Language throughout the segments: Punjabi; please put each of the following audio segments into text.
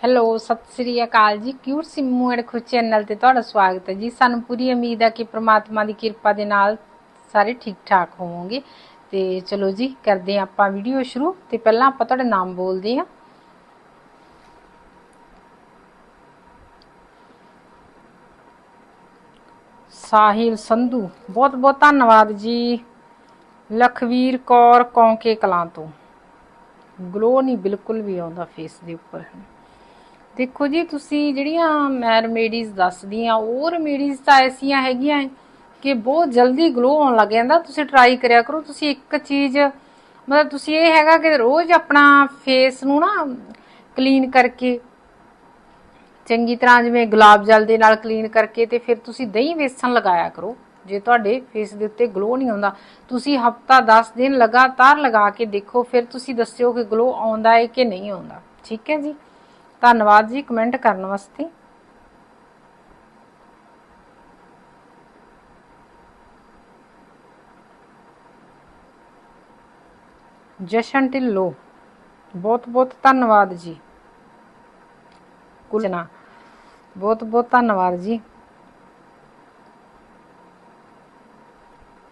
ਹੈਲੋ, ਸਤਿ ਸ੍ਰੀ ਅਕਾਲ ਜੀ। ਕਿਊਟ ਸਿੰਮੂ ਐਡ ਖੁਦ ਚੈਨਲ ਤੇ ਤੁਹਾਡਾ ਸਵਾਗਤ ਹੈ ਜੀ? ਸਾਨੂੰ ਪੂਰੀ ਉਮੀਦ ਹੈ ਕਿ ਪ੍ਰਮਾਤਮਾ ਦੀ ਕਿਰਪਾ ਦੇ ਨਾਲ ਸਾਰੇ ਠੀਕ ਠਾਕ ਹੋਵੋਗੇ। ਤੇ ਚਲੋ ਜੀ, ਕਰਦੇ ਹਾਂ ਆਪਾਂ ਵੀਡੀਓ ਸ਼ੁਰੂ। ਤੇ ਪਹਿਲਾਂ ਆਪਾਂ ਤੁਹਾਡੇ ਨਾਮ ਬੋਲਦੇ ਹਾਂ। ਸਾਹਿਲ ਸੰਧੂ। ਬਹੁਤ ਬਹੁਤ ਧੰਨਵਾਦ ਜੀ। ਲਖਵੀਰ ਕੌਰ ਕੌਂਕੇ ਕਲਾਂ ਤੋਂ। ਗਲੋ ਨਹੀਂ, ਬਿਲਕੁਲ ਵੀ ਆਉਂਦਾ ਫੇਸ ਦੇ ਉੱਪਰ। ਦੇਖੋ ਜੀ, ਤੁਸੀਂ ਜਿਹੜੀਆਂ ਮੈਂ ਰੈਮੇਡੀਜ਼ ਦੱਸਦੀ ਆ ਉਹ ਰੈਮੇਡੀਜ਼ ਤਾਂ ਐਸੀਆਂ ਹੈਗੀਆਂ ਕਿ ਬਹੁਤ ਜਲਦੀ ਗਲੋ ਆਉਣ ਲੱਗ ਜਾਂਦਾ। ਤੁਸੀਂ ਟਰਾਈ ਕਰਿਆ ਕਰੋ, ਤੁਸੀਂ ਇੱਕ ਚੀਜ਼, ਮਤਲਬ ਤੁਸੀਂ ਇਹ ਹੈਗਾ ਕਿ ਰੋਜ਼ ਆਪਣਾ ਫੇਸ ਨੂੰ ਨਾ ਕਲੀਨ ਕਰਕੇ, ਚੰਗੀ ਤਰ੍ਹਾਂ ਜਿਵੇਂ ਗੁਲਾਬ ਜਲ ਦੇ ਨਾਲ ਕਲੀਨ ਕਰਕੇ ਤੇ ਫਿਰ ਤੁਸੀਂ ਦਹੀਂ ਵੇਸਣ ਲਗਾਇਆ ਕਰੋ। ਜੇ ਤੁਹਾਡੇ ਫੇਸ ਦੇ ਉੱਤੇ ਗਲੋ ਨਹੀਂ ਆਉਂਦਾ, ਤੁਸੀਂ ਹਫਤਾ 10 ਦਿਨ ਲਗਾਤਾਰ ਲਗਾ ਕੇ ਦੇਖੋ, ਫਿਰ ਤੁਸੀਂ ਦੱਸਿਓ ਕਿ ਗਲੋ ਆਉਂਦਾ ਹੈ ਕਿ ਨਹੀਂ ਆਉਂਦਾ। ਠੀਕ ਹੈ ਜੀ? ਧੰਨਵਾਦ ਜੀ ਕਮੈਂਟ ਕਰਨ ਵਾਸਤੇ। ਜਸ਼ਨ ਢਿੱਲੋਂ, ਬਹੁਤ ਬਹੁਤ ਧੰਨਵਾਦ ਜੀ। ਕੁਲਨਾ ਬਹੁਤ ਬਹੁਤ ਧੰਨਵਾਦ ਜੀ।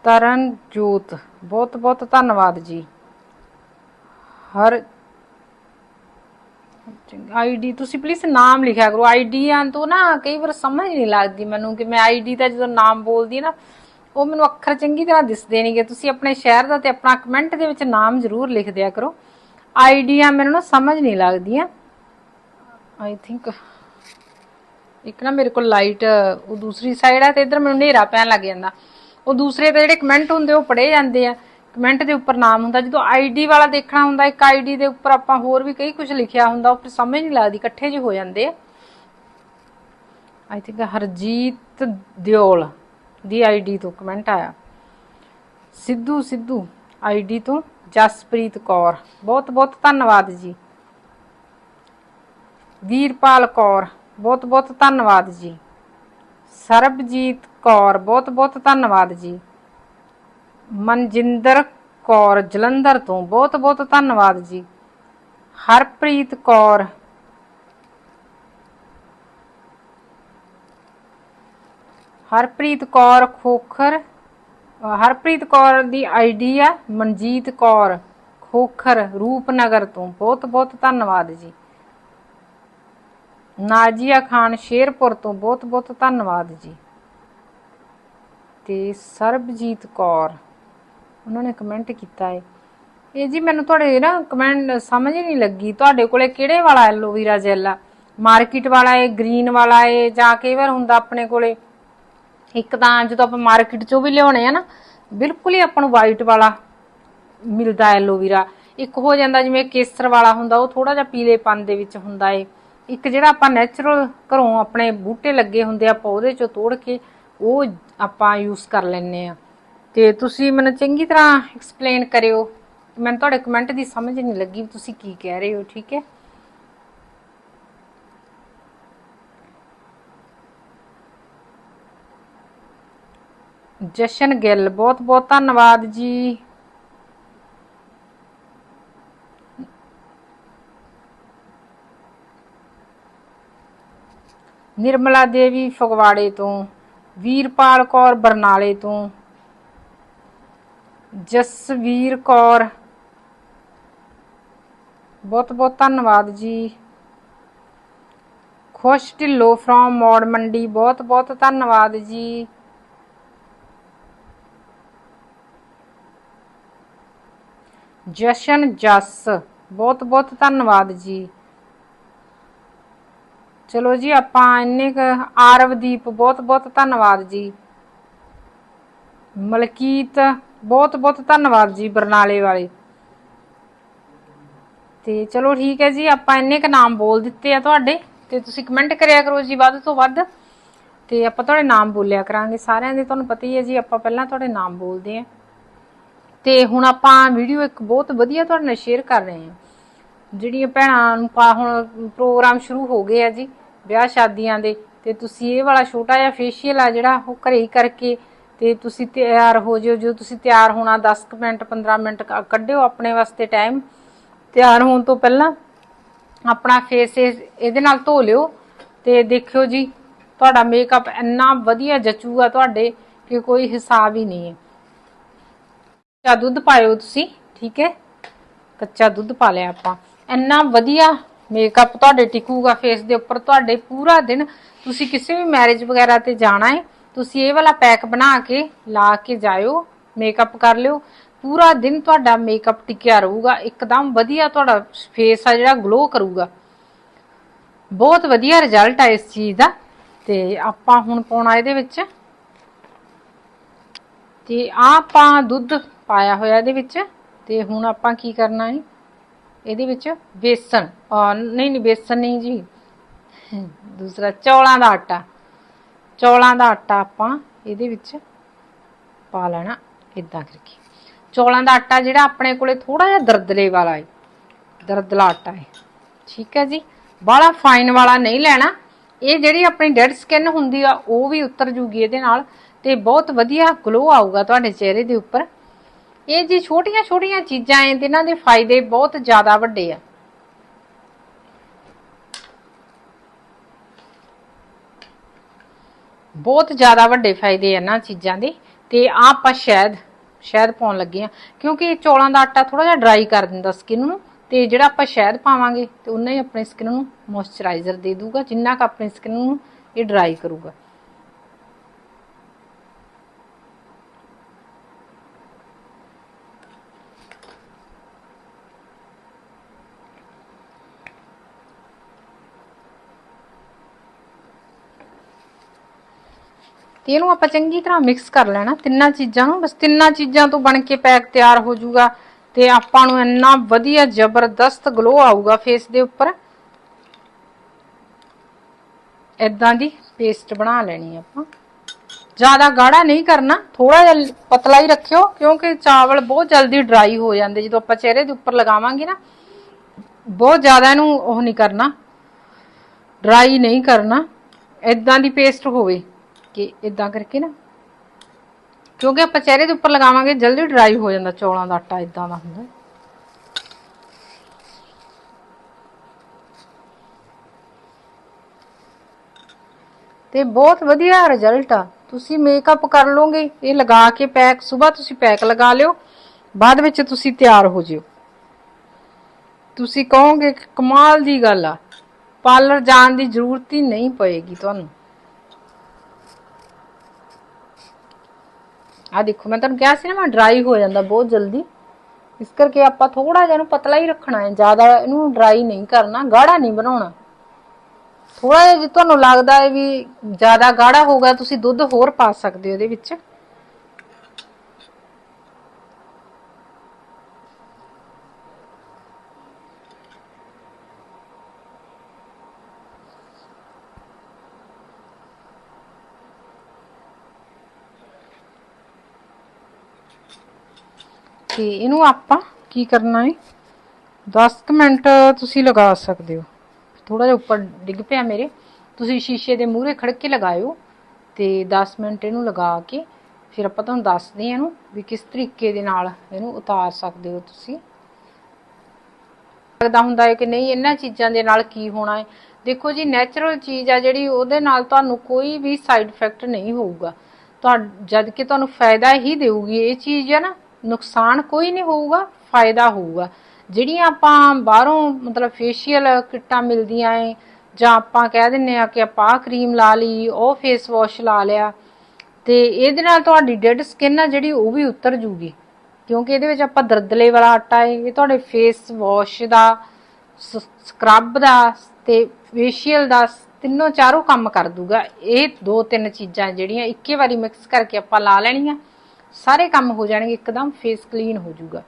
ਤਰਨ ਜੋਤ ਬਹੁਤ ਬਹੁਤ ਧੰਨਵਾਦ ਜੀ। ਹਰ ਆਈਡੀ ਤੁਸੀਂ ਪਲੀਜ਼ ਨਾਮ ਲਿਖਿਆ ਕਰੋ। ਆਈਡੀਆਂ ਤੋਂ ਨਾ ਕਈ ਵਾਰ ਸਮਝ ਨਹੀਂ ਲੱਗਦੀ ਮੈਨੂੰ ਕਿ ਮੈਂ ਆਈਡੀ ਦਾ ਜਦੋਂ ਨਾਮ ਬੋਲਦੀ ਨਾ, ਉਹ ਮੈਨੂੰ ਅੱਖਰ ਚੰਗੀ ਤਰ੍ਹਾਂ ਦਿਸਦੇ ਨਹੀਂਗੇ ਤੁਸੀਂ ਆਪਣੇ ਸ਼ਹਿਰ ਦਾ ਤੇ ਆਪਣਾ ਕਮੈਂਟ ਦੇ ਵਿੱਚ ਨਾਮ ਜ਼ਰੂਰ ਲਿਖ ਦਿਆ ਕਰੋ। ਆਈਡੀਆਂ ਮੈਨੂੰ ਨਾ ਸਮਝ ਨਹੀਂ ਲੱਗਦੀਆਂ। ਆਈ ਥਿੰਕ ਇੱਕ ਨਾ ਮੇਰੇ ਕੋਲ ਲਾਈਟ ਉਹ ਦੂਸਰੀ ਸਾਈਡ ਆ ਤੇ ਇਧਰ ਮੈਨੂੰ ਹਨੇਰਾ ਪੈਣ ਲੱਗ ਜਾਂਦਾ। ਉਹ ਦੂਸਰੇ ਤੇ ਜਿਹੜੇ ਕਮੈਂਟ ਹੁੰਦੇ ਉਹ ਪੜੇ ਜਾਂਦੇ ਆ। ਕਮੈਂਟ ਦੇ ਉੱਪਰ ਨਾਮ ਹੁੰਦਾ, ਜਦੋਂ ਆਈਡੀ ਵਾਲਾ ਦੇਖਣਾ ਹੁੰਦਾ, ਇੱਕ ਆਈਡੀ ਦੇ ਉੱਪਰ ਆਪਾਂ ਹੋਰ ਵੀ ਕਈ ਕੁਝ ਲਿਖਿਆ ਹੁੰਦਾ, ਉਹ ਫਿਰ ਸਮਝ ਨਹੀਂ ਲੱਗਦੀ, ਇਕੱਠੇ ਜਿਹੇ ਹੋ ਜਾਂਦੇ ਆ। ਆਈ ਥਿੰਕ ਹਰਜੀਤ ਦਿਓਲ ਦੀ ਆਈਡੀ ਤੋਂ ਕਮੈਂਟ ਆਇਆ। ਸਿੱਧੂ ਸਿੱਧੂ ਆਈਡੀ ਤੋਂ ਜਸਪ੍ਰੀਤ ਕੌਰ। ਬਹੁਤ ਬਹੁਤ ਧੰਨਵਾਦ ਜੀ। ਵੀਰਪਾਲ ਕੌਰ, ਬਹੁਤ ਬਹੁਤ ਧੰਨਵਾਦ ਜੀ। ਸਰਬਜੀਤ ਕੌਰ, ਬਹੁਤ ਬਹੁਤ ਧੰਨਵਾਦ ਜੀ। ਮਨਜਿੰਦਰ ਕੌਰ ਜਲੰਧਰ ਤੋਂ। ਬਹੁਤ ਬਹੁਤ ਧੰਨਵਾਦ ਜੀ। ਹਰਪ੍ਰੀਤ ਕੌਰ। ਹਰਪ੍ਰੀਤ ਕੌਰ ਖੋਖਰ। ਹਰਪ੍ਰੀਤ ਕੌਰ ਦੀ ਆਈਡੀ ਆ ਮਨਜੀਤ ਕੌਰ ਖੋਖਰ, ਰੂਪਨਗਰ ਤੋਂ। ਬਹੁਤ ਬਹੁਤ ਧੰਨਵਾਦ ਜੀ। ਨਾਜੀਆ ਖਾਨ ਸ਼ੇਰਪੁਰ ਤੋਂ। ਬਹੁਤ ਬਹੁਤ ਧੰਨਵਾਦ ਜੀ। ਤੇ ਸਰਬਜੀਤ ਕੌਰ। ਉਹਨਾਂ ਨੇ ਕਮੈਂਟ ਕੀਤਾ ਹੈ ਇਹ ਜੀ ਮੈਨੂੰ ਤੁਹਾਡੇ ਨਾ ਕਮੈਂਟ ਸਮਝ ਹੀ ਨਹੀਂ ਲੱਗੀ। ਤੁਹਾਡੇ ਕੋਲੇ ਕਿਹੜੇ ਵਾਲਾ ਐਲੋਵੀਰਾ ਜੈਲ? ਆ ਮਾਰਕੀਟ ਵਾਲਾ ਹੈ ਗ੍ਰੀਨ ਵਾਲਾ ਹੈ ਜਾਂ ਕਈ ਵਾਰ ਹੁੰਦਾ ਆਪਣੇ ਕੋਲੇ। ਇੱਕ ਤਾਂ ਜਦੋਂ ਆਪਾਂ ਮਾਰਕੀਟ ਚੋਂ ਵੀ ਲਿਆਉਣੇ ਆ ਨਾ, ਬਿਲਕੁਲ ਹੀ ਆਪਾਂ ਨੂੰ ਵਾਈਟ ਵਾਲਾ ਮਿਲਦਾ ਐਲੋਵੀਰਾ ਇੱਕ ਹੋ ਜਾਂਦਾ ਜਿਵੇਂ ਕੇਸਰ ਵਾਲਾ ਹੁੰਦਾ, ਉਹ ਥੋੜਾ ਜਿਹਾ ਪੀਲੇਪਨ ਦੇ ਵਿੱਚ ਹੁੰਦਾ ਏ। ਇੱਕ ਜਿਹੜਾ ਆਪਾਂ ਨੈਚੁਰਲ ਘਰੋਂ ਆਪਣੇ ਬੂਟੇ ਲੱਗੇ ਹੁੰਦੇ ਆ ਆਪਾਂ ਉਹਦੇ ਚੋਂ ਤੋੜ ਕੇ ਉਹ ਆਪਾਂ ਯੂਜ਼ ਕਰ ਲੈਨੇ ਆ। ਤੇ ਤੁਸੀਂ ਮੈਨੂੰ ਚੰਗੀ ਤਰ੍ਹਾਂ ਐਕਸਪਲੇਨ ਕਰਿਓ। ਮੈਨੂੰ ਤੁਹਾਡੇ ਕਮੈਂਟ ਦੀ ਸਮਝ ਨਹੀਂ ਲੱਗੀ ਵੀ ਤੁਸੀਂ ਕੀ ਕਹਿ ਰਹੇ ਹੋ, ਠੀਕ ਹੈ? ਜਸ਼ਨ ਗਿੱਲ, ਬਹੁਤ ਬਹੁਤ ਧੰਨਵਾਦ ਜੀ। ਨਿਰਮਲਾ ਦੇਵੀ ਫਗਵਾੜੇ ਤੋਂ, ਵੀਰਪਾਲ ਕੌਰ ਬਰਨਾਲੇ ਤੋਂ। ਜਸਵੀਰ ਕੌਰ। ਬਹੁਤ ਬਹੁਤ ਧੰਨਵਾਦ ਜੀ। ਖੁਸ਼ ਢਿੱਲੋ ਫਰੋਮ ਮੋੜ ਮੰਡੀ। ਬਹੁਤ ਬਹੁਤ ਧੰਨਵਾਦ ਜੀ। ਜਸ਼ਨ ਜਸ। ਬਹੁਤ ਬਹੁਤ ਧੰਨਵਾਦ ਜੀ। ਚਲੋ ਜੀ, ਆਪਾਂ ਇੰਨੇ ਕ ਆਰਵਦੀਪ। ਬਹੁਤ ਬਹੁਤ ਧੰਨਵਾਦ ਜੀ। ਮਲਕੀਤ ਬਹੁਤ ਬਹੁਤ ਧੰਨਵਾਦ ਜੀ ਬਰਨਾਲੇ ਵਾਲੇ। ਤੇ ਚਲੋ ਠੀਕ ਹੈ ਜੀ, ਆਪਾਂ ਇੰਨੇ ਕ ਨਾਮ ਬੋਲ ਦਿੱਤੇ ਆ ਤੁਹਾਡੇ, ਤੇ ਤੁਸੀਂ ਕਮੈਂਟ ਕਰਿਆ ਕਰੋ ਜੀ ਵੱਧ ਤੋਂ ਵੱਧ। ਤੇ ਆਪਾਂ ਤੁਹਾਡੇ ਨਾਮ ਬੋਲਿਆ ਕਰਾਂਗੇ, ਸਾਰਿਆਂ ਦੇ ਤੁਹਾਨੂੰ ਪਤਾ ਹੀ ਹੈ ਜੀ, ਆਪਾਂ ਪਹਿਲਾਂ ਤੁਹਾਡੇ ਨਾਮ ਬੋਲਦੇ ਆ ਤੇ ਹੁਣ ਆਪਾਂ ਵੀਡੀਓ ਇੱਕ ਬਹੁਤ ਵਧੀਆ ਤੁਹਾਡੇ ਨਾਲ ਸ਼ੇਅਰ ਕਰ ਰਹੇ ਹਾਂ। ਜਿਹੜੀਆਂ ਭੈਣਾਂ ਨੂੰ ਪਾ ਹੁਣ ਪ੍ਰੋਗਰਾਮ ਸ਼ੁਰੂ ਹੋ ਗਏ ਆ ਜੀ, ਵਿਆਹ ਸ਼ਾਦੀਆਂ ਦੇ, ਤੇ ਤੁਸੀਂ ਇਹ ਵਾਲਾ ਛੋਟਾ ਜਿਹਾ ਫੇਸ਼ੀਅਲ ਆ ਜਿਹੜਾ, ਉਹ ਘਰੇ ਹੀ ਕਰਕੇ ਤੇ ਤੁਸੀਂ ਤਿਆਰ ਹੋ ਜਿਓ, ਜੋ ਤੁਸੀਂ ਤਿਆਰ ਹੋਣਾ 10 ਕੁ ਮਿੰਟ 15 ਮਿੰਟ ਕ- ਕੱਢਿਓ ਆਪਣੇ ਵਾਸਤੇ ਟਾਈਮ ਤਿਆਰ ਹੋਣ ਤੋਂ ਪਹਿਲਾਂ ਆਪਣਾ ਫੇਸ ਇਹਦੇ ਨਾਲ ਧੋ ਲਿਓ ਤੇ ਦੇਖਿਓ ਜੀ, ਤੁਹਾਡਾ ਮੇਕਅਪ ਇੰਨਾ ਵਧੀਆ ਜਚੂਗਾ ਤੁਹਾਡੇ ਕਿ ਕੋਈ ਹਿਸਾਬ ਹੀ ਨਹੀਂ ਹੈ। ਕੱਚਾ ਦੁੱਧ ਪਾਇਓ ਤੁਸੀਂ, ਠੀਕ ਹੈ? ਕੱਚਾ ਦੁੱਧ ਪਾ ਲਿਆ ਆਪਾਂ। ਇੰਨਾ ਵਧੀਆ ਮੇਕਅਪ ਤੁਹਾਡੇ ਟਿਕੂਗਾ ਫੇਸ ਦੇ ਉੱਪਰ, ਤੁਹਾਡੇ ਪੂਰਾ ਦਿਨ ਤੁਸੀਂ ਕਿਸੇ ਵੀ ਮੈਰਿਜ ਵਗੈਰਾ ਤੇ ਜਾਣਾ ਹੈ ਤੁਸੀਂ ਇਹ ਵਾਲਾ ਪੈਕ ਬਣਾ ਕੇ ਲਾ ਕੇ ਜਾਇਓ ਮੇਕਅਪ ਕਰ ਲਿਓ। ਪੂਰਾ ਦਿਨ ਤੁਹਾਡਾ ਮੇਕਅਪ ਟਿਕਿਆ ਰਹੂਗਾ। ਇੱਕਦਮ ਵਧੀਆ ਤੁਹਾਡਾ ਫੇਸ ਆ ਜਿਹੜਾ ਗਲੋ ਕਰੂਗਾ। ਬਹੁਤ ਵਧੀਆ ਰਿਜ਼ਲਟ ਆ ਇਸ ਚੀਜ਼ ਦਾ। ਤੇ ਆਪਾਂ ਹੁਣ ਪਾਉਣਾ ਇਹਦੇ ਵਿੱਚ। ਤੇ ਆਹ ਆਪਾਂ ਦੁੱਧ ਪਾਇਆ ਹੋਇਆ ਇਹਦੇ ਵਿੱਚ। ਤੇ ਹੁਣ ਆਪਾਂ ਕੀ ਕਰਨਾ ਹੈ ਇਹਦੇ ਵਿੱਚ ਬੇਸਣ ਨਹੀਂ ਨਹੀਂ ਬੇਸਣ ਨਹੀਂ ਜੀ। ਦੂਸਰਾ ਚੌਲਾਂ ਦਾ ਆਟਾ। ਚੌਲਾਂ ਦਾ ਆਟਾ ਆਪਾਂ ਇਹਦੇ ਵਿੱਚ ਪਾ ਲੈਣਾ ਇਦਾਂ ਕਰਕੇ। ਚੌਲਾਂ ਦਾ ਆਟਾ ਜਿਹੜਾ ਆਪਣੇ ਕੋਲੇ ਥੋੜਾ ਜਿਹਾ ਦਰਦਲੇ ਵਾਲਾ ਹੈ ਦਰਦਲਾ ਆਟਾ ਹੈ ਠੀਕ ਹੈ ਜੀ? ਬਾਹਲਾ ਫਾਈਨ ਵਾਲਾ ਨਹੀਂ ਲੈਣਾ। ਇਹ ਜਿਹੜੀ ਆਪਣੀ ਡੈਡ ਸਕਿਨ ਹੁੰਦੀ ਆ, ਉਹ ਵੀ ਉਤਰ ਜੂਗੀ ਇਹਦੇ ਨਾਲ ਤੇ ਬਹੁਤ ਵਧੀਆ ਗਲੋ ਆਊਗਾ ਤੁਹਾਡੇ ਚਿਹਰੇ ਦੇ ਉੱਪਰ। ਇਹ ਜੀ ਛੋਟੀਆਂ ਛੋਟੀਆਂ ਚੀਜ਼ਾਂ ਐ ਤੇ ਇਹਨਾਂ ਦੇ ਫਾਇਦੇ ਬਹੁਤ ਜ਼ਿਆਦਾ ਵੱਡੇ ਆ। ਬਹੁਤ ਜ਼ਿਆਦਾ ਵੱਡੇ ਫਾਇਦੇ ਆ ਇਹਨਾਂ ਚੀਜ਼ਾਂ ਦੇ, ਤੇ ਆ ਆਪਾਂ ਸ਼ਹਿਦ ਸ਼ਹਿਦ ਪਾਉਣ ਲੱਗੇ ਆ। ਕਿਉਂਕਿ ਚੌਲਾਂ ਦਾ ਆਟਾ ਥੋੜਾ ਜਿਹਾ ਡਰਾਈ ਕਰ ਦਿੰਦਾ ਸਕਿਨ ਨੂੰ, ਤੇ ਜਿਹੜਾ ਆਪਾਂ ਸ਼ਹਿਦ ਪਾਵਾਂਗੇ ਤੇ ਉਹਨਾਂ ਹੀ ਆਪਣੀ ਸਕਿਨ ਨੂੰ ਮੋਇਸਚਰਾਈਜ਼ਰ ਦੇ ਦੂਗਾ, ਜਿੰਨਾ ਕ ਆਪਣੀ ਸਕਿਨ ਨੂੰ ਇਹ ਡਰਾਈ ਕਰੂਗਾ। ਤੇ ਇਹਨੂੰ ਆਪਾਂ ਚੰਗੀ ਤਰ੍ਹਾਂ ਮਿਕਸ ਕਰ ਲੈਣਾ ਤਿੰਨਾਂ ਚੀਜ਼ਾਂ ਨੂੰ। ਬਸ ਤਿੰਨਾਂ ਚੀਜ਼ਾਂ ਤੋਂ ਬਣ ਕੇ ਪੈਕ ਤਿਆਰ ਹੋ ਜਾਊਗਾ ਤੇ ਆਪਾਂ ਨੂੰ ਇੰਨਾ ਵਧੀਆ ਜ਼ਬਰਦਸਤ ਗਲੋ ਆਊਗਾ ਫੇਸ ਦੇ ਉੱਪਰ। ਇਦਾਂ ਦੀ ਪੇਸਟ ਬਣਾ ਲੈਣੀ ਆਪਾਂ। ਜ਼ਿਆਦਾ ਗਾੜਾ ਨਹੀਂ ਕਰਨਾ ਥੋੜਾ ਜਿਹਾ ਪਤਲਾ ਹੀ ਰੱਖਿਓ, ਕਿਉਂਕਿ ਚਾਵਲ ਬਹੁਤ ਜਲਦੀ ਡਰਾਈ ਹੋ ਜਾਂਦੇ। ਜਦੋਂ ਆਪਾਂ ਚਿਹਰੇ ਦੇ ਉੱਪਰ ਲਗਾਵਾਂਗੇ ਨਾ, ਬਹੁਤ ਜ਼ਿਆਦਾ ਇਹਨੂੰ ਉਹ ਨਹੀਂ ਕਰਨਾ ਡਰਾਈ ਨਹੀਂ ਕਰਨਾ। ਇਦਾਂ ਦੀ ਪੇਸਟ ਹੋਵੇ। ਕਿ ਇਦਾਂ ਕਰਕੇ ਨਾ। ਕਿਉਂਕਿ ਆਪਾਂ ਚਿਹਰੇ ਦੇ ਉੱਪਰ ਲਗਾਵਾਂਗੇ, ਜਲਦੀ ਡਰਾਈ ਹੋ ਜਾਂਦਾ ਚੌਲਾਂ ਦਾ ਆਟਾ ਇਦਾਂ ਦਾ ਹੁੰਦਾ। ਤੇ ਬਹੁਤ ਵਧੀਆ ਰਿਜ਼ਲਟ ਆ। ਤੁਸੀਂ ਮੇਕਅਪ ਕਰ ਲੋਗੇ, ਇਹ ਲਗਾ ਕੇ ਪੈਕ ਸਵੇਰ ਤੁਸੀਂ ਪੈਕ ਲਗਾ ਲਿਓ, ਬਾਅਦ ਵਿੱਚ ਤੁਸੀਂ ਤਿਆਰ ਹੋ ਜਿਓ। ਤੁਸੀਂ ਕਹੋਗੇ, ਕਮਾਲ ਦੀ ਗੱਲ ਆ। ਪਾਰਲਰ ਜਾਣ ਦੀ ਜ਼ਰੂਰਤ ਹੀ ਨਹੀਂ ਪਏਗੀ ਤੁਹਾਨੂੰ। ਆ ਦੇਖੋ, ਮੈਂ ਤੁਹਾਨੂੰ ਕਿਹਾ ਸੀ ਨਾ, ਮੈਂ ਡਰਾਈ ਹੋ ਜਾਂਦਾ ਬਹੁਤ ਜਲਦੀ। ਇਸ ਕਰਕੇ ਆਪਾਂ ਥੋੜਾ ਜਿਹਾ ਇਹਨੂੰ ਪਤਲਾ ਹੀ ਰੱਖਣਾ ਹੈ। ਜ਼ਿਆਦਾ ਇਹਨੂੰ ਡਰਾਈ ਨਹੀਂ ਕਰਨਾ, ਗਾੜਾ ਨਹੀਂ ਬਣਾਉਣਾ। ਥੋੜਾ ਜਿਹਾ ਜੇ ਤੁਹਾਨੂੰ ਲੱਗਦਾ ਹੈ ਵੀ ਜ਼ਿਆਦਾ ਗਾੜਾ ਹੋਊਗਾ ਤੁਸੀਂ ਦੁੱਧ ਹੋਰ ਪਾ ਸਕਦੇ ਹੋ ਇਹਦੇ ਵਿੱਚ। ਤੇ ਇਹਨੂੰ ਆਪਾਂ ਕੀ ਕਰਨਾ ਹੈ 10 ਕੁ ਮਿੰਟ ਤੁਸੀਂ ਲਗਾ ਸਕਦੇ ਹੋ। ਥੋੜਾ ਜਿਹਾ ਉੱਪਰ ਡਿੱਗ ਪਿਆ ਮੇਰੇ। ਤੁਸੀਂ ਸ਼ੀਸ਼ੇ ਦੇ ਮੂਹਰੇ ਖੜ ਕੇ ਲਗਾਇਓ ਤੇ 10 ਮਿੰਟ ਇਹਨੂੰ ਲਗਾ ਕੇ ਫਿਰ ਆਪਾਂ ਤੁਹਾਨੂੰ ਦੱਸਦੇ ਹਾਂ ਇਹਨੂੰ ਵੀ ਕਿਸ ਤਰੀਕੇ ਦੇ ਨਾਲ ਇਹਨੂੰ ਉਤਾਰ ਸਕਦੇ ਹੋ ਤੁਸੀਂ। ਲੱਗਦਾ ਹੁੰਦਾ ਹੈ ਕਿ ਨਹੀਂ, ਇਹਨਾਂ ਚੀਜ਼ਾਂ ਦੇ ਨਾਲ ਕੀ ਹੋਣਾ ਹੈ ਦੇਖੋ ਜੀ ਨੈਚੁਰਲ ਚੀਜ਼ ਆ ਜਿਹੜੀ, ਉਹਦੇ ਨਾਲ ਤੁਹਾਨੂੰ ਕੋਈ ਵੀ ਸਾਈਡ ਇਫੈਕਟ ਨਹੀਂ ਹੋਊਗਾ। ਤੁਹਾ, ਜਦ ਕਿ ਤੁਹਾਨੂੰ ਫਾਇਦਾ ਹੀ ਦੇਊਗੀ। ਇਹ ਚੀਜ਼ ਹੈ ਨਾ ਨੁਕਸਾਨ ਕੋਈ ਨਹੀਂ ਹੋਊਗਾ, ਫਾਇਦਾ ਹੋਊਗਾ। ਜਿਹੜੀਆਂ ਆਪਾਂ ਬਾਹਰੋਂ ਮਤਲਬ ਫੇਸ਼ੀਅਲ ਕਿੱਟਾਂ ਮਿਲਦੀਆਂ ਏ, ਜਾਂ ਆਪਾਂ ਕਹਿ ਦਿੰਨੇ ਆ ਕਿ ਆਪਾਂ ਆਹ ਕਰੀਮ ਲਾ ਲਈ, ਉਹ ਫੇਸ ਵਾਸ਼ ਲਾ ਲਿਆ, ਤੇ ਇਹਦੇ ਨਾਲ ਤੁਹਾਡੀ ਡੈਡ ਸਕਿਨ ਆ ਜਿਹੜੀ, ਉਹ ਵੀ ਉਤਰ ਜੂਗੀ। ਕਿਉਂਕਿ ਇਹਦੇ ਵਿੱਚ ਆਪਾਂ ਦਰਦਲੇ ਵਾਲਾ ਆਟਾ ਏ, ਇਹ ਤੁਹਾਡੇ ਫੇਸ ਵਾਸ਼ ਦਾ ਸਕਰਬ ਦਾ, ਤੇ ਫੇਸ਼ੀਅਲ ਦਾ ਤਿੰਨੋਂ ਚਾਰੋਂ ਕੰਮ ਕਰ ਦੂਗਾ। ਇਹ ਦੋ ਤਿੰਨ ਚੀਜ਼ਾਂ ਜਿਹੜੀਆਂ, ਇੱਕੇ ਵਾਰੀ ਮਿਕਸ ਕਰਕੇ ਆਪਾਂ ਲਾ ਲੈਣੀਆਂ। ਸਾਰੇ ਕੰਮ ਹੋ ਜਾਣਗੇ, ਇੱਕਦਮ ਫੇਸ ਕਲੀਨ ਹੋ ਜਾਊਗਾ।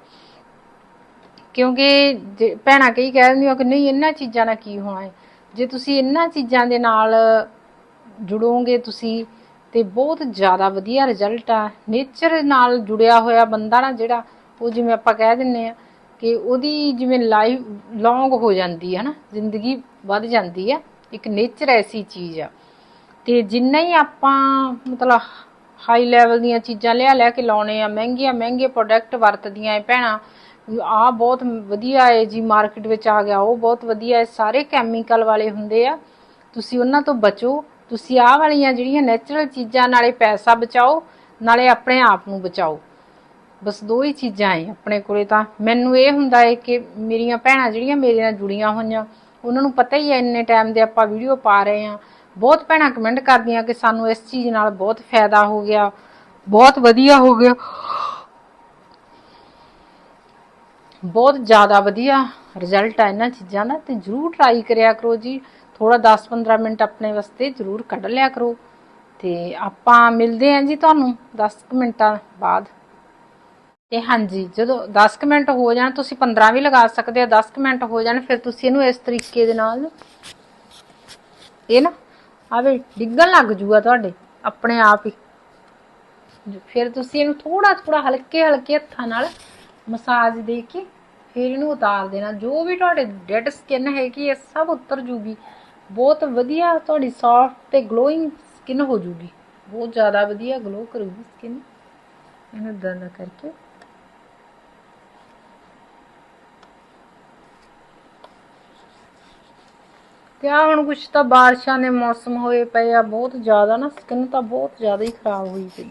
ਕਿਉਂਕਿ ਜੇ ਭੈਣਾਂ ਕਈ ਕਹਿ ਦਿੰਦੀਆਂ ਕਿ ਨਹੀਂ, ਇਹਨਾਂ ਚੀਜ਼ਾਂ ਨਾਲ ਕੀ ਹੋਣਾ ਹੈ? ਜੇ ਤੁਸੀਂ ਇਹਨਾਂ ਚੀਜ਼ਾਂ ਦੇ ਨਾਲ ਜੁੜੋਗੇ ਤੁਸੀਂ, ਤੇ ਬਹੁਤ ਜ਼ਿਆਦਾ ਵਧੀਆ ਰਿਜ਼ਲਟ ਆ। ਨੇਚਰ ਨਾਲ ਜੁੜਿਆ ਹੋਇਆ ਬੰਦਾ ਨਾ ਜਿਹੜਾ, ਉਹ ਜਿਵੇਂ ਆਪਾਂ ਕਹਿ ਦਿੰਨੇ ਆ ਕਿ ਉਹਦੀ ਜਿਵੇਂ ਲਾਈਫ ਲੌਂਗ ਹੋ ਜਾਂਦੀ ਹੈ ਨਾ, ਜ਼ਿੰਦਗੀ ਵੱਧ ਜਾਂਦੀ ਆ। ਇੱਕ ਨੇਚਰ ਐਸੀ ਚੀਜ਼ ਆ। ਤੇ ਜਿੰਨਾ ਹੀ ਆਪਾਂ ਮਤਲਬ ਹਾਈ ਲੈਵਲ ਦੀਆਂ ਚੀਜ਼ਾਂ ਲਿਆ ਲੈ ਕੇ ਲਾਉਣੇ ਆ, ਮਹਿੰਗੀਆਂ ਮਹਿੰਗੇ ਪ੍ਰੋਡਕਟ ਵਰਤਦੀਆਂ ਐ ਭੈਣਾਂ। ਆ ਬਹੁਤ ਵਧੀਆ ਹੈ ਜੀ ਮਾਰਕੀਟ ਵਿੱਚ ਆ ਗਿਆ, ਉਹ ਬਹੁਤ ਵਧੀਆ ਹੈ ਸਾਰੇ ਕੈਮੀਕਲ ਵਾਲੇ ਹੁੰਦੇ ਆ। ਤੁਸੀਂ ਉਹਨਾਂ ਤੋਂ ਬਚੋ, ਤੁਸੀਂ ਆਹ ਵਾਲੀਆਂ ਜਿਹੜੀਆਂ ਨੈਚੁਰਲ ਚੀਜ਼ਾਂ ਨਾਲੇ ਪੈਸਾ ਬਚਾਓ, ਨਾਲੇ ਆਪਣੇ ਆਪ ਨੂੰ ਬਚਾਓ। ਬਸ ਦੋ ਹੀ ਚੀਜ਼ਾਂ ਐ ਆਪਣੇ ਕੋਲੇ ਤਾਂ। ਮੈਨੂੰ ਇਹ ਹੁੰਦਾ ਹੈ ਕਿ ਮੇਰੀਆਂ ਭੈਣਾਂ ਜਿਹੜੀਆਂ ਮੇਰੇ ਨਾਲ ਜੁੜੀਆਂ ਹੋਈਆਂ, ਉਹਨਾਂ ਨੂੰ ਪਤਾ ਹੀ ਹੈ ਇੰਨੇ ਟਾਈਮ ਦੇ ਆਪਾਂ ਵੀਡੀਓ ਪਾ ਰਹੇ ਆ। ਬਹੁਤ ਭੈਣਾਂ ਕਮੈਂਟ ਕਰਦੀਆਂ ਕਿ ਸਾਨੂੰ ਇਸ ਚੀਜ਼ ਨਾਲ ਬਹੁਤ ਫਾਇਦਾ ਹੋ ਗਿਆ, ਬਹੁਤ ਵਧੀਆ ਹੋ ਗਿਆ। ਬਹੁਤ ਜ਼ਿਆਦਾ ਵਧੀਆ ਰਿਜ਼ਲਟ ਆ ਇਹਨਾਂ ਚੀਜ਼ਾਂ ਦਾ ਤੇ ਜਰੂਰ ਟਰਾਈ ਕਰਿਆ ਕਰੋ ਜੀ। ਥੋੜਾ 10-15 ਮਿੰਟ ਆਪਣੇ ਵਾਸਤੇ ਜਰੂਰ ਕੱਢ ਲਿਆ ਕਰੋ। ਤੇ ਆਪਾਂ ਮਿਲਦੇ ਆਂ ਜੀ ਤੁਹਾਨੂੰ 10 ਮਿੰਟਾਂ ਬਾਅਦ। ਤੇ ਹਾਂਜੀ, ਜਦੋਂ 10 ਮਿੰਟ ਹੋ ਜਾਣ, ਤੁਸੀਂ 15 ਵੀ ਲਗਾ ਸਕਦੇ ਹੋ। 10 ਕੁ ਮਿੰਟ ਹੋ ਜਾਣ, ਫਿਰ ਤੁਸੀਂ ਇਹਨੂੰ ਇਸ ਤਰੀਕੇ ਦੇ ਨਾਲ ਇਹ ਨਾ ਆਵੇ, ਡਿੱਗਣ ਲੱਗ ਜੂਗਾ ਤੁਹਾਡੇ, ਆਪਣੇ ਆਪ ਹੀ। ਫਿਰ ਤੁਸੀਂ ਇਹਨੂੰ ਥੋੜਾ ਥੋੜਾ ਹਲਕੇ ਹਲਕੇ ਹੱਥਾਂ ਨਾਲ ਮਸਾਜ ਦੇ ਕੇ ਫਿਰ ਇਹਨੂੰ ਉਤਾਰ ਦੇਣਾ। ਜੋ ਵੀ ਤੁਹਾਡੇ ਡੈਡ ਸਕਿਨ ਹੈਗੀ, ਇਹ ਸਭ ਉਤਰ ਜੂਗੀ। ਬਹੁਤ ਵਧੀਆ ਤੁਹਾਡੀ ਸੌਫਟ ਤੇ ਗਲੋਇੰਗ ਸਕਿਨ ਹੋ ਜੂਗੀ। ਬਹੁਤ ਜ਼ਿਆਦਾ ਵਧੀਆ ਗਲੋ ਕਰੂਗੀ ਸਕਿਨ ਇਹਨੂੰ ਦੰਦ ਕਰਕੇ ਤੇ ਹੁਣ ਕੁਛ ਤਾਂ ਬਾਰਿਸ਼ਾਂ ਦੇ ਮੌਸਮ ਹੋਏ ਪਏ ਆ, ਬਹੁਤ ਜ਼ਿਆਦਾ ਨਾ, ਸਕਿਨ ਤਾਂ ਬਹੁਤ ਜ਼ਿਆਦਾ ਹੀ ਖਰਾਬ ਹੋਈ ਪਈ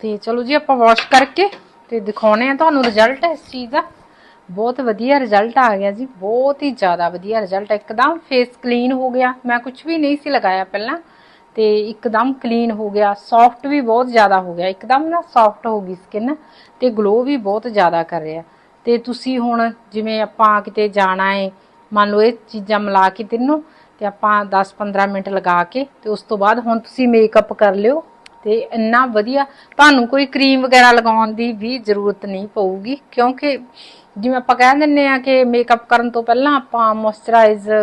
ਤੇ ਚਲੋ ਜੀ, ਆਪਾਂ ਵਾਸ਼ ਕਰਕੇ ਤੇ ਦਿਖਾਉਣੇ ਆ ਤੁਹਾਨੂੰ ਰਿਜ਼ਲਟ ਇਸ ਚੀਜ਼ ਦਾ। ਬਹੁਤ ਵਧੀਆ ਰਿਜ਼ਲਟ ਆ ਗਿਆ ਜੀ, ਬਹੁਤ ਹੀ ਜ਼ਿਆਦਾ ਵਧੀਆ ਰਿਜ਼ਲਟ ਇੱਕਦਮ ਫੇਸ ਕਲੀਨ ਹੋ ਗਿਆ। ਮੈਂ ਕੁਝ ਵੀ ਨਹੀਂ ਸੀ ਲਗਾਇਆ ਪਹਿਲਾਂ। ਤੇ ਇੱਕਦਮ ਕਲੀਨ ਹੋ ਗਿਆ ਸੌਫਟ ਵੀ ਬਹੁਤ ਜ਼ਿਆਦਾ ਹੋ ਗਿਆ। ਇੱਕਦਮ ਨਾ ਸੌਫਟ ਹੋ ਗਈ ਸਕਿਨ ਤੇ ਗਲੋ ਵੀ ਬਹੁਤ ਜ਼ਿਆਦਾ ਕਰ ਰਿਹਾ। ਤੇ ਤੁਸੀਂ ਹੁਣ ਜਿਵੇਂ ਆਪਾਂ ਕਿਤੇ ਜਾਣਾ ਹੈ ਮੰਨ ਲਓ ਇਹ ਚੀਜ਼ਾਂ ਮਿਲਾ ਕੇ ਤਿੰਨੋਂ ਤੇ ਆਪਾਂ 10-15 ਮਿੰਟ ਲਗਾ ਕੇ ਤੇ ਉਸ ਤੋਂ ਬਾਅਦ ਹੁਣ ਤੁਸੀਂ ਮੇਕਅਪ ਕਰ ਲਿਓ। ਤੇ ਇੰਨਾ ਵਧੀਆ, ਤੁਹਾਨੂੰ ਕੋਈ ਕਰੀਮ ਵਗੈਰਾ ਲਗਾਉਣ ਦੀ ਵੀ ਜ਼ਰੂਰਤ ਨਹੀਂ ਪਊਗੀ, ਕਿਉਂਕਿ ਜਿਵੇਂ ਆਪਾਂ ਕਹਿ ਦਿੰਨੇ ਆ ਕਿ ਮੇਕਅਪ ਕਰਨ ਤੋਂ ਪਹਿਲਾਂ ਆਪਾਂ ਮੋਇਸਚਰਾਈਜ਼ਰ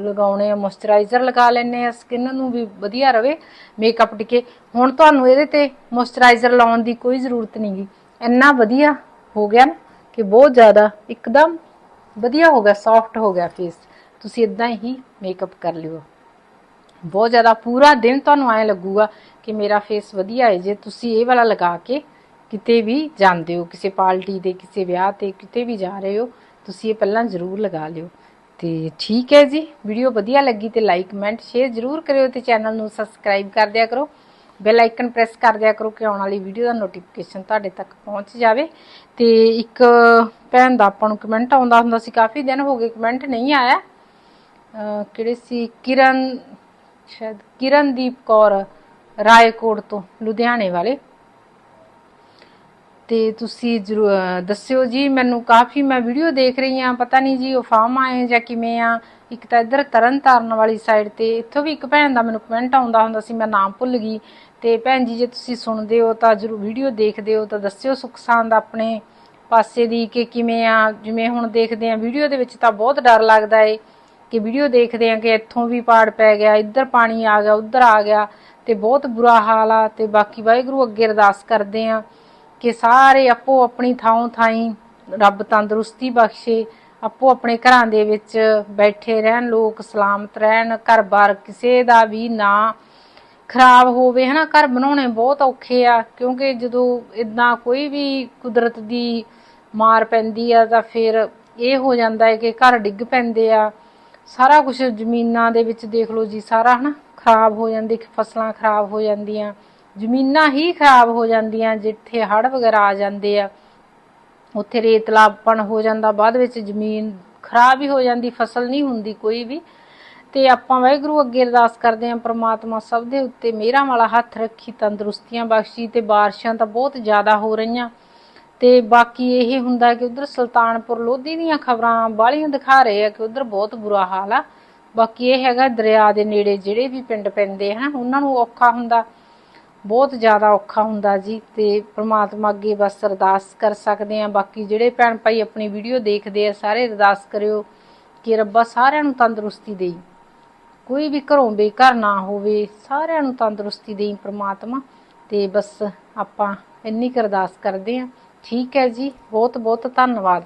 ਲਗਾਉਣੇ ਆ ਮੋਇਸਚਰਾਈਜ਼ਰ ਲਗਾ ਲੈਨੇ ਆ ਸਕਿਨ ਨੂੰ ਵੀ ਵਧੀਆ ਰਵੇ ਮੇਕਅਪ ਟਿਕੇ। ਹੁਣ ਤੁਹਾਨੂੰ ਇਹਦੇ ਤੇ ਮੋਇਸਚਰਾਈਜ਼ਰ ਲਾਉਣ ਦੀ ਕੋਈ ਜ਼ਰੂਰਤ ਨਹੀਂਗੀ ਇੰਨਾ ਵਧੀਆ ਹੋ ਗਿਆ ਨਾ ਕਿ ਬਹੁਤ ਜ਼ਿਆਦਾ ਇੱਕਦਮ ਵਧੀਆ ਹੋ ਗਿਆ ਸੌਫਟ ਹੋ ਗਿਆ ਫੇਸ ਤੁਸੀਂ ਇਦਾਂ ਹੀ ਮੇਕਅਪ ਕਰ ਲਿਓ। ਬਹੁਤ ਜ਼ਿਆਦਾ ਪੂਰਾ ਦਿਨ ਤੁਹਾਨੂੰ ਐ ਲੱਗੂਗਾ ਕਿ ਮੇਰਾ ਫੇਸ ਵਧੀਆ ਹੈ। ਜੇ ਤੁਸੀਂ ਇਹ ਵਾਲਾ ਲਗਾ ਕੇ ਕਿਤੇ ਵੀ ਜਾਂਦੇ ਹੋ, ਕਿਸੇ ਪਾਰਟੀ ਤੇ ਕਿਸੇ ਵਿਆਹ ਤੇ ਕਿਤੇ ਵੀ ਜਾ ਰਹੇ ਹੋ, ਤੁਸੀਂ ਇਹ ਪਹਿਲਾਂ ਜ਼ਰੂਰ ਲਗਾ ਲਿਓ। ਤੇ ਠੀਕ ਹੈ ਜੀ ਵੀਡੀਓ ਵਧੀਆ ਲੱਗੀ ਤੇ ਲਾਈਕ ਕਮੈਂਟ ਸ਼ੇਅਰ ਜ਼ਰੂਰ ਕਰਿਓ ਤੇ ਚੈਨਲ ਨੂੰ ਸਬਸਕ੍ਰਾਈਬ ਕਰ ਦਿਆ ਕਰੋ। ਬੈਲ ਆਈਕਨ ਪ੍ਰੈਸ ਕਰ ਦਿਆ ਕਰੋ ਕਿ ਆਉਣ ਵਾਲੀ ਵੀਡੀਓ ਦਾ ਨੋਟੀਫਿਕੇਸ਼ਨ ਤੁਹਾਡੇ ਤੱਕ ਪਹੁੰਚ ਜਾਵੇ। ਤੇ ਇੱਕ ਭੈਣ ਦਾ ਆਪਾਂ ਨੂੰ ਕਮੈਂਟ ਆਉਂਦਾ ਹੁੰਦਾ ਸੀ, ਕਾਫੀ ਦਿਨ ਹੋ ਗਏ ਕਮੈਂਟ ਨਹੀਂ ਆਇਆ। ਕਿਹੜੇ ਸੀ? ਕਿਰਨ ਸ਼ਾਇਦ ਕਿਰਨਦੀਪ ਕੌਰ ਰਾਏਕੋਟ ਤੋਂ ਲੁਧਿਆਣੇ ਵਾਲੇ। ਤੇ ਤੁਸੀਂ ਜਰੂਰ ਦੱਸਿਓ ਜੀ, ਮੈਨੂੰ ਕਾਫੀ ਮੈਂ ਵੀਡੀਓ ਦੇਖ ਰਹੀ ਆ ਪਤਾ ਨਹੀਂ ਜੀ ਉਹ ਫਾਰਮ ਆਏ ਜਾਂ ਕਿਵੇਂ ਆ। ਇੱਕ ਤਾਂ ਇੱਧਰ ਤਰਨ ਤਾਰਨ ਵਾਲੀ ਸਾਈਡ ਤੇ, ਇੱਥੋਂ ਵੀ ਇੱਕ ਭੈਣ ਦਾ ਮੈਨੂੰ ਕਮੈਂਟ ਆਉਂਦਾ ਹੁੰਦਾ ਸੀ, ਮੈਂ ਨਾਮ ਭੁੱਲ ਗਈ। ਤੇ ਭੈਣ ਜੀ, ਜੇ ਤੁਸੀਂ ਸੁਣਦੇ ਹੋ ਤਾਂ ਜਰੂਰ ਵੀਡੀਓ ਦੇਖਦੇ ਹੋ, ਤਾਂ ਦੱਸਿਓ ਸੁੱਖ ਸਾਂਦ ਆਪਣੇ ਪਾਸੇ ਦੀ ਕਿ ਕਿਵੇਂ ਆ। ਜਿਵੇਂ ਹੁਣ ਦੇਖਦੇ ਆ ਵੀਡੀਓ ਦੇ ਵਿੱਚ ਤਾਂ ਬਹੁਤ ਡਰ ਲੱਗਦਾ ਏ। ਕਿ ਵੀਡੀਓ ਦੇਖਦੇ ਆ ਕਿ ਇੱਥੋਂ ਵੀ ਪਾੜ ਪੈ ਗਿਆ, ਇੱਧਰ ਪਾਣੀ ਆ ਗਿਆ, ਉੱਧਰ ਆ ਗਿਆ ਤੇ ਬਹੁਤ ਬੁਰਾ ਹਾਲ ਆ ਤੇ ਬਾਕੀ ਵਾਹਿਗੁਰੂ ਅੱਗੇ ਅਰਦਾਸ ਕਰਦੇ ਆ ਕਿ ਸਾਰੇ ਆਪੋ ਆਪਣੀ ਥਾਂ ਥਾਈ ਰੱਬ ਤੰਦਰੁਸਤੀ ਬਖਸ਼ੇ, ਆਪੋ ਆਪਣੇ ਘਰਾਂ ਦੇ ਵਿੱਚ ਬੈਠੇ ਰਹਿਣ ਲੋਕ, ਸਲਾਮਤ ਰਹਿਣ, ਘਰ-ਬਾਰ ਕਿਸੇ ਦਾ ਵੀ ਨਾ ਖਰਾਬ ਹੋਵੇ, ਹਨਾ? ਘਰ ਬਣਾਉਣੇ ਬਹੁਤ ਔਖੇ ਆ, ਕਿਉਂਕਿ ਜਦੋਂ ਇਦਾਂ ਕੋਈ ਵੀ ਕੁਦਰਤ ਦੀ ਮਾਰ ਪੈਂਦੀ ਆ ਤਾਂ ਫਿਰ ਇਹ ਹੋ ਜਾਂਦਾ ਹੈ ਕਿ ਘਰ ਡਿੱਗ ਪੈਂਦੇ ਆ। ਸਾਰਾ ਕੁਝ ਜ਼ਮੀਨਾਂ ਦੇ ਵਿੱਚ ਦੇਖ ਲਓ ਜੀ, ਸਾਰਾ ਹਨਾ ਖਰਾਬ ਹੋ ਜਾਂਦੀ, ਫਸਲਾਂ ਖਰਾਬ ਹੋ ਜਾਂਦੀਆਂ, ਜ਼ਮੀਨਾਂ ਹੀ ਖਰਾਬ ਹੋ ਜਾਂਦੀਆਂ, ਜਿੱਥੇ ਹੜ੍ਹ ਵਗੈਰਾ ਆ ਜਾਂਦੇ ਆ, ਉੱਥੇ ਰੇਤਲਾਪਣ ਹੋ ਜਾਂਦਾ, ਬਾਅਦ ਵਿੱਚ ਜ਼ਮੀਨ ਖਰਾਬ ਹੀ ਹੋ ਜਾਂਦੀ, ਫਸਲ ਨਹੀਂ ਹੁੰਦੀ ਕੋਈ ਵੀ। ਤੇ ਆਪਾਂ ਵਾਹਿਗੁਰੂ ਅੱਗੇ ਅਰਦਾਸ ਕਰਦੇ ਆਂ ਪ੍ਰਮਾਤਮਾ ਸਭ ਦੇ ਉੱਤੇ ਮਿਹਰਾਂ ਵਾਲਾ ਹੱਥ ਰੱਖੀ, ਤੰਦਰੁਸਤੀਆਂ ਬਖਸ਼ੀ ਤੇ ਬਾਰਿਸ਼ਾਂ ਤਾਂ ਬਹੁਤ ਜ਼ਿਆਦਾ ਹੋ ਰਹੀਆਂ। ਤੇ ਬਾਕੀ ਇਹ ਹੁੰਦਾ ਕਿ ਉਧਰ ਸੁਲਤਾਨਪੁਰ ਲੋਧੀ ਦੀਆਂ ਖਬਰਾਂ ਬਾਹਲੀਆਂ ਦਿਖਾ ਰਹੇ ਆ ਕਿ ਉਧਰ ਬਹੁਤ ਬੁਰਾ ਹਾਲ ਆ। ਬਾਕੀ ਇਹ ਹੈਗਾ ਦਰਿਆ ਦੇ ਨੇੜੇ ਜਿਹੜੇ ਵੀ ਪਿੰਡ ਪੈਂਦੇ ਹਨ ਉਹਨਾਂ ਨੂੰ ਔਖਾ ਹੁੰਦਾ, ਬਹੁਤ ਜ਼ਿਆਦਾ ਔਖਾ ਹੁੰਦਾ ਜੀ, ਤੇ ਪ੍ਰਮਾਤਮਾ ਅੱਗੇ ਬਸ ਅਰਦਾਸ ਕਰ ਸਕਦੇ ਆ। ਬਾਕੀ ਜਿਹੜੇ ਭੈਣ ਭਾਈ ਆਪਣੀ ਵੀਡੀਓ ਦੇਖਦੇ ਆ, ਸਾਰੇ ਅਰਦਾਸ ਕਰਿਓ ਕਿ ਰੱਬਾ ਸਾਰਿਆਂ ਨੂੰ ਤੰਦਰੁਸਤੀ ਦੇਈ। ਕੋਈ ਵੀ ਘਰੋਂ ਬੇਘਰ ਨਾ ਹੋਵੇ, ਸਾਰਿਆਂ ਨੂੰ ਤੰਦਰੁਸਤੀ ਦੇਈ ਪ੍ਰਮਾਤਮਾ, ਤੇ ਬਸ ਆਪਾਂ ਇੰਨੀ ਕੁ ਅਰਦਾਸ ਕਰਦੇ ਆ। ਠੀਕ ਹੈ ਜੀ ਬਹੁਤ ਬਹੁਤ ਧੰਨਵਾਦ।